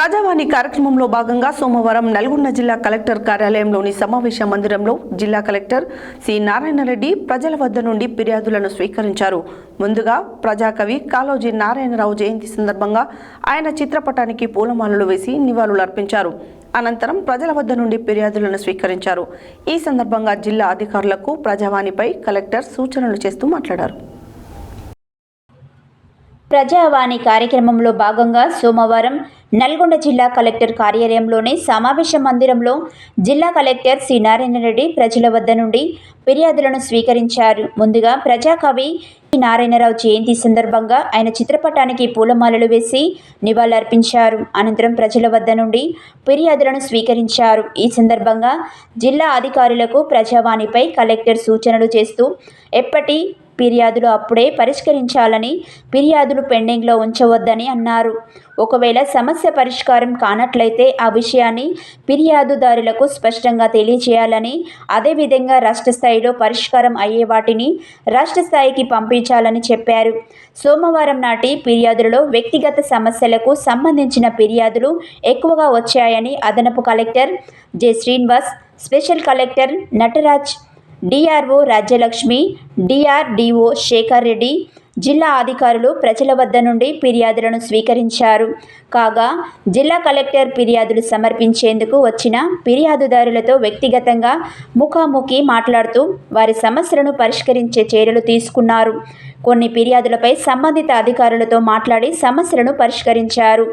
ప్రజావాణి కార్యక్రమంలో భాగంగా సోమవారం నల్గొండ జిల్లా కలెక్టర్ కార్యాలయంలోని సమావేశ మందిరంలో జిల్లా కలెక్టర్ సి నారాయణరెడ్డి ప్రజల వద్ద నుండి ఫిర్యాదులను స్వీకరించారు. ముందుగా ప్రజాకవి కాళోజీ నారాయణరావు జయంతి సందర్భంగా ఆయన చిత్రపటానికి పూలమాలలు వేసి నివాళులర్పించారు అనంతరం ప్రజల వద్ద నుండి ఫిర్యాదులను స్వీకరించారు. ఈ సందర్భంగా జిల్లా అధికారులకు ప్రజావాణిపై కలెక్టర్ సూచనలు చేస్తూ మాట్లాడారు. ప్రజావాణి కార్యక్రమంలో భాగంగా సోమవారం నల్గొండ జిల్లా కలెక్టర్ కార్యాలయంలోని సమావేశ మందిరంలో జిల్లా కలెక్టర్ సి నారాయణరెడ్డి ప్రజల వద్ద నుండి ఫిర్యాదులను స్వీకరించారు. ముందుగా ప్రజాకవి నారాయణరావు జయంతి సందర్భంగా ఆయన చిత్రపటానికి పూలమాలలు వేసి నివాళులర్పించారు. అనంతరం ప్రజల వద్ద నుండి ఫిర్యాదులను స్వీకరించారు. ఈ సందర్భంగా జిల్లా అధికారులకు ప్రజావాణిపై కలెక్టర్ సూచనలు చేస్తూ ఎప్పటి ఫిర్యాదులు అప్పుడే పరిష్కరించాలని ఫిర్యాదులు పెండింగ్లో ఉంచవద్దని అన్నారు. ఒకవేళ సమస్య పరిష్కారం కానట్లయితే ఆ విషయాన్ని ఫిర్యాదుదారులకు స్పష్టంగా తెలియజేయాలని అదేవిధంగా రాష్ట్ర స్థాయిలో పరిష్కారం అయ్యే వాటిని రాష్ట్ర స్థాయికి పంపించాలని చెప్పారు. సోమవారం నాటి ఫిర్యాదులలో వ్యక్తిగత సమస్యలకు సంబంధించిన ఫిర్యాదులు ఎక్కువగా వచ్చాయని అదనపు collector J. Srinivas special collector Nataraj DRO Rajyalakshmi DRDO Sekhar Reddy జిల్లా అధికారులు ప్రజల వద్ద నుండి ఫిర్యాదులను స్వీకరించారు. కాగా జిల్లా కలెక్టర్ ఫిర్యాదులు సమర్పించేందుకు వచ్చిన ఫిర్యాదుదారులతో వ్యక్తిగతంగా ముఖాముఖి మాట్లాడుతూ వారి సమస్యలను పరిష్కరించే చర్యలు తీసుకున్నారు. కొన్ని ఫిర్యాదులపై సంబంధిత అధికారులతో మాట్లాడి సమస్యలను పరిష్కరించారు.